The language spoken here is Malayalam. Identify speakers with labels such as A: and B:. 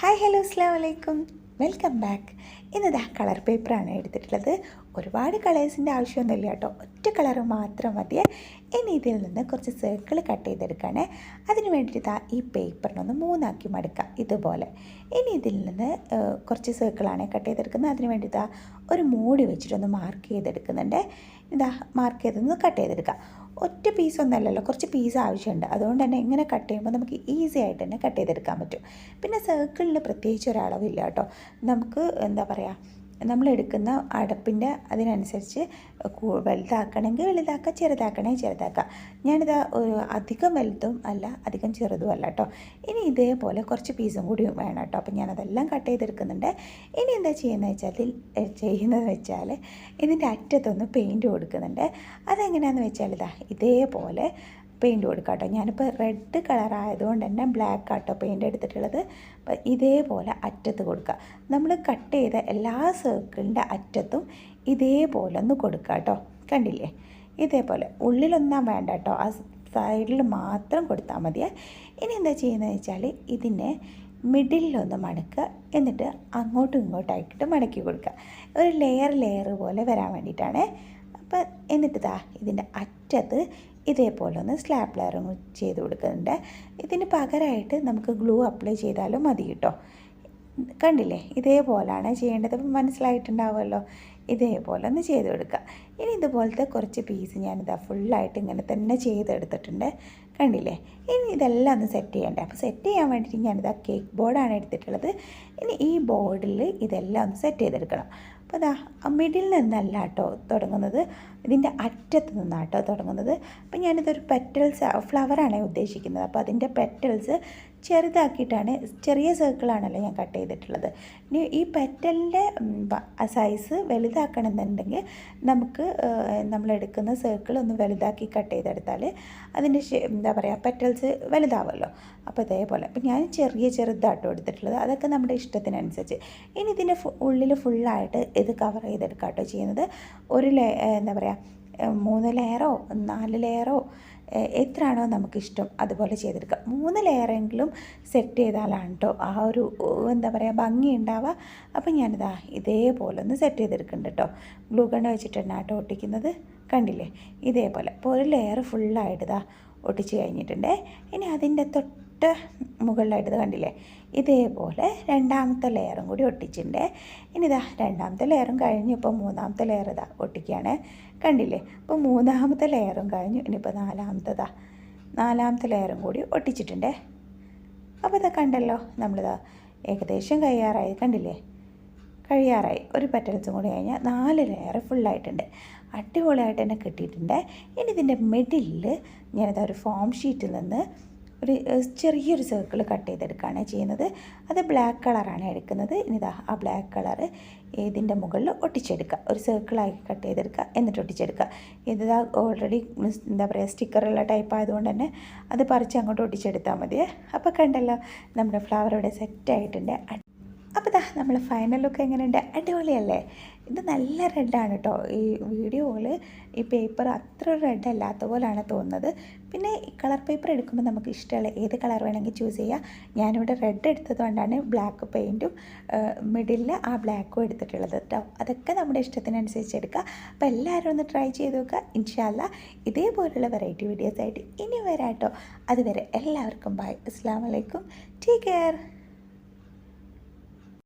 A: ഹായ് ഹലോ അസ്സാം വലൈക്കും വെൽക്കം ബാക്ക് ഇന്നിതാ കളർ പേപ്പറാണ് എടുത്തിട്ടുള്ളത്. ഒരുപാട് കളേഴ്സിന്റെ ആവശ്യമൊന്നുമില്ല കേട്ടോ. ഒറ്റ കളർ മാത്രം മതിയേ ഇനി ഇതിൽ നിന്ന് കുറച്ച് സർക്കിൾ കട്ട് ചെയ്തെടുക്കുകയാണേ അതിന് വേണ്ടിയിട്ട് ഇതാ ഈ പേപ്പറിനൊന്ന് മൂന്നാക്കി മടുക്കുക ഇതുപോലെ. ഇനി ഇതിൽ നിന്ന് കുറച്ച് സർക്കിളാണ് കട്ട് ചെയ്തെടുക്കുന്നത്. അതിന് വേണ്ടി ഇതാ ഒരു മൂടി വെച്ചിട്ടൊന്ന് മാർക്ക് ചെയ്തെടുക്കുന്നുണ്ട്. ഇതാ മാർക്ക് ചെയ്തൊന്ന് കട്ട് ചെയ്തെടുക്കുക ഒറ്റ പീസ് ഒന്നല്ലല്ലോ കുറച്ച് പീസ് ആവശ്യമുണ്ട്. അതുകൊണ്ട് തന്നെ ഇങ്ങനെ കട്ട് ചെയ്യുമ്പോൾ നമുക്ക് ഈസി ആയിട്ട് തന്നെ കട്ട് ചെയ്തെടുക്കാൻ പറ്റും. പിന്നെ സർക്കിളിൽ പ്രത്യേകിച്ച് ഒരളവില്ല കേട്ടോ. നമുക്ക് എന്താ പറയുക നമ്മൾ എടുക്കുന്ന അടപ്പിന്റെ അതിനനുസരിച്ച് വലുതാക്കണമെങ്കിൽ വലുതാക്കുക ചെറുതാക്കണമെങ്കിൽ ചെറുതാക്കുക. ഞാനിത് ഒരു അധികം വലുതും അല്ല അധികം ചെറുതും അല്ല കേട്ടോ ഇനി ഇതേപോലെ കുറച്ച് പീസും കൂടി വേണം കേട്ടോ അപ്പം ഞാനതെല്ലാം കട്ട് ചെയ്തെടുക്കുന്നുണ്ട്. ഇനി എന്താ ചെയ്യുന്നത് വെച്ചാൽ ചെയ്യുന്നത് വെച്ചാൽ ഇതിന്റെ അറ്റത്തൊന്ന് പെയിന്റ് കൊടുക്കുന്നുണ്ട്. അതെങ്ങനെയാണെന്ന് വെച്ചാൽ ഇതാ ഇതേപോലെ പെയിന്റ് കൊടുക്കാം കേട്ടോ ഞാനിപ്പോൾ റെഡ് കളർ ആയതുകൊണ്ട് തന്നെ ബ്ലാക്ക് ആട്ടോ പെയിന്റ് എടുത്തിട്ടുള്ളത്. ഇതേപോലെ അറ്റത്ത് കൊടുക്കുക നമ്മൾ കട്ട് ചെയ്ത എല്ലാ സർക്കിളിന്റെ അറ്റത്തും ഇതേപോലെ ഒന്ന് കൊടുക്കുക കേട്ടോ കണ്ടില്ലേ? ഇതേപോലെ. ഉള്ളിലൊന്നാൽ വേണ്ട കേട്ടോ ആ സൈഡിൽ മാത്രം കൊടുത്താൽ മതിയേ. ഇനി എന്താ ചെയ്യുന്നത് വെച്ചാൽ ഇതിനെ മിഡിലൊന്ന് മടക്കുക എന്നിട്ട് അങ്ങോട്ടും ഇങ്ങോട്ടായിട്ട് മടക്കി കൊടുക്കുക ഒരു ലെയർ ലെയർ പോലെ വരാൻ വേണ്ടിയിട്ടാണ്. അപ്പം എന്നിട്ട് ഇതാ ഇതിന്റെ അറ്റത്ത് ഇതേപോലെ ഒന്ന് സ്ലാബ് ലെയറും ചെയ്ത് കൊടുക്കുന്നുണ്ട്. ഇതിന് പകരമായിട്ട് നമുക്ക് ഗ്ലൂ അപ്ലൈ ചെയ്താലും മതി കേട്ടോ. കണ്ടില്ലേ? ഇതേപോലാണ് ചെയ്യേണ്ടത്. അപ്പം മനസ്സിലായിട്ടുണ്ടാവുമല്ലോ? ഇതേപോലെ ഒന്ന് ചെയ്ത് കൊടുക്കുക. ഇനി ഇതുപോലത്തെ കുറച്ച് പീസ് ഞാനിതാ ഫുള്ളായിട്ട് ഇങ്ങനെ തന്നെ ചെയ്തെടുത്തിട്ടുണ്ട്. കണ്ടില്ലേ? ഇനി ഇതെല്ലാം ഒന്ന് സെറ്റ് ചെയ്യണ്ടേ? അപ്പോൾ സെറ്റ് ചെയ്യാൻ വേണ്ടിയിട്ട് ഞാനിതാ കേക്ക് ബോർഡാണ് എടുത്തിട്ടുള്ളത്. ഇനി ഈ ബോർഡിൽ ഇതെല്ലാം ഒന്ന് സെറ്റ് ചെയ്തെടുക്കണം. അപ്പോൾ അതാ മിഡിൽ നിന്നല്ല കേട്ടോ തുടങ്ങുന്നത്. ഇതിന്റെ അറ്റത്ത് നിന്നാണ് കേട്ടോ തുടങ്ങുന്നത്. അപ്പോൾ ഞാനിതൊരു പെറ്റൽസ് ഫ്ലവറാണ് ഉദ്ദേശിക്കുന്നത്. അപ്പോൾ അതിന്റെ പെറ്റൽസ് ചെറുതാക്കിയിട്ടാണ് ചെറിയ സർക്കിളാണല്ലോ ഞാൻ കട്ട് ചെയ്തിട്ടുള്ളത്. ഇനി ഈ പെറ്റലിന്റെ സൈസ് വലുതാക്കണമെന്നുണ്ടെങ്കിൽ നമുക്ക് നമ്മളെടുക്കുന്ന സർക്കിൾ ഒന്ന് വലുതാക്കി കട്ട് ചെയ്തെടുത്താൽ അതിന്റെ എന്താ പറയുക പെറ്റൽസ് വലുതാവുമല്ലോ അപ്പോൾ ഇതേപോലെ. അപ്പോൾ ഞാൻ ചെറിയ ചെറുതാട്ടോ എടുത്തിട്ടുള്ളത്. അതൊക്കെ നമ്മുടെ ഇഷ്ടത്തിനനുസരിച്ച്. ഇനി ഇതിന്റെ ഉള്ളിൽ ഫുള്ളായിട്ട് ഇത് കവർ ചെയ്തെടുക്കാം കേട്ടോ ചെയ്യുന്നത്. ഒരു ലേ എന്താ പറയുക മൂന്ന് ലെയറോ നാല് ലെയറോ എത്രയാണോ നമുക്കിഷ്ടം അതുപോലെ ചെയ്തെടുക്കാം മൂന്ന് ലെയറെങ്കിലും സെറ്റ് ചെയ്താലാണ് കേട്ടോ ആ ഒരു എന്താ പറയുക ഭംഗി ഉണ്ടാവുക. അപ്പം ഞാനിതാ ഇതേപോലെ ഒന്ന് സെറ്റ് ചെയ്തെടുക്കുന്നുണ്ട് കേട്ടോ ഗ്ലൂ ഗൺ വെച്ചിട്ടാണ് കേട്ടോ ഒട്ടിക്കുന്നത്. കണ്ടില്ലേ? ഇതേപോലെ. അപ്പോൾ ഒരു ലെയർ ഫുള്ളായിട്ട് ഇതാ ഒട്ടിച്ച് കഴിഞ്ഞിട്ടുണ്ട്. ഇനി അതിന്റെ തൊട്ട് മുകളിലായിട്ട് കണ്ടില്ലേ? ഇതേപോലെ രണ്ടാമത്തെ ലെയറും കൂടി ഒട്ടിച്ചിട്ടുണ്ട്. ഇനി ഇതാ രണ്ടാമത്തെ ലെയറും കഴിഞ്ഞു. ഇപ്പോൾ മൂന്നാമത്തെ ലെയർ ഇതാ ഒട്ടിക്കുകയാണ്. കണ്ടില്ലേ? ഇപ്പോൾ മൂന്നാമത്തെ ലെയറും കഴിഞ്ഞു. ഇനിയിപ്പോൾ നാലാമത്തതാ നാലാമത്തെ ലെയറും കൂടി ഒട്ടിച്ചിട്ടുണ്ട്. അപ്പോൾ ഇതാ കണ്ടല്ലോ നമ്മളിതാ ഏകദേശം കഴിയാറായി. കണ്ടില്ലേ? കഴിയാറായി. ഒരു പെറ്റൽസും കൂടി കഴിഞ്ഞാൽ നാല് ലെയർ ഫുള്ളായിട്ടുണ്ട്. അടിപൊളിയായിട്ട് തന്നെ കിട്ടിയിട്ടുണ്ട്. ഇനി ഇതിന്റെ മിഡിലിൽ ഞാനിതാ ഒരു ഫോം ഷീറ്റിൽ നിന്ന് ഒരു ചെറിയൊരു സർക്കിൾ കട്ട് ചെയ്തെടുക്കുകയാണ് ചെയ്യുന്നത്. അത് ബ്ലാക്ക് കളറാണ് എടുക്കുന്നത്. ഇനി ഇതാ ആ ബ്ലാക്ക് കളർ ഇതിന്റെ മുകളിൽ ഒട്ടിച്ചെടുക്കുക. ഒരു സർക്കിളായി കട്ട് ചെയ്തെടുക്കുക. എന്നിട്ട് ഒട്ടിച്ചെടുക്കുക. ഇതാ ഓൾറെഡി എന്താ പറയുക സ്റ്റിക്കറുള്ള ടൈപ്പ് ആയതുകൊണ്ട് തന്നെ അത് പറിച്ച് അങ്ങോട്ട് ഒട്ടിച്ചെടുത്താൽ മതിയേ. അപ്പോൾ കണ്ടല്ലോ നമ്മുടെ ഫ്ലവർ ഇവിടെ സെറ്റ് ആയിട്ടുണ്ട്. അപ്പോൾ ദാ നമ്മൾ ഫൈനൽ ലുക്ക് എങ്ങനെയുണ്ട്? അടിപൊളിയല്ലേ? ഇത് നല്ല റെഡാണ് കേട്ടോ ഈ വീഡിയോയിൽ ഈ പേപ്പർ അത്ര റെഡ് അല്ലാത്ത പോലെയാണ് തോന്നുന്നത്. പിന്നെ കളർ പേപ്പർ എടുക്കുമ്പോൾ നമുക്ക് ഇഷ്ടമുള്ള ഏത് കളർ വേണമെങ്കിൽ ചൂസ് ചെയ്യാം. ഞാനിവിടെ റെഡ് എടുത്തത് കൊണ്ടാണ് ബ്ലാക്ക് പെയിന്റും മിഡിലിൽ ആ ബ്ലാക്കും എടുത്തിട്ടുള്ളത് കേട്ടോ അതൊക്കെ നമ്മുടെ ഇഷ്ടത്തിനനുസരിച്ച് എടുക്കുക അപ്പോൾ എല്ലാവരും ഒന്ന് ട്രൈ ചെയ്ത് നോക്കുക ഇൻഷാല്ല ഇതേപോലുള്ള വെറൈറ്റി വീഡിയോസ് ആയിട്ട് ഇനി വരാം കേട്ടോ അതുവരെ എല്ലാവർക്കും ബൈ അസ്സാം വലൈക്കും ടേക്ക് കെയർ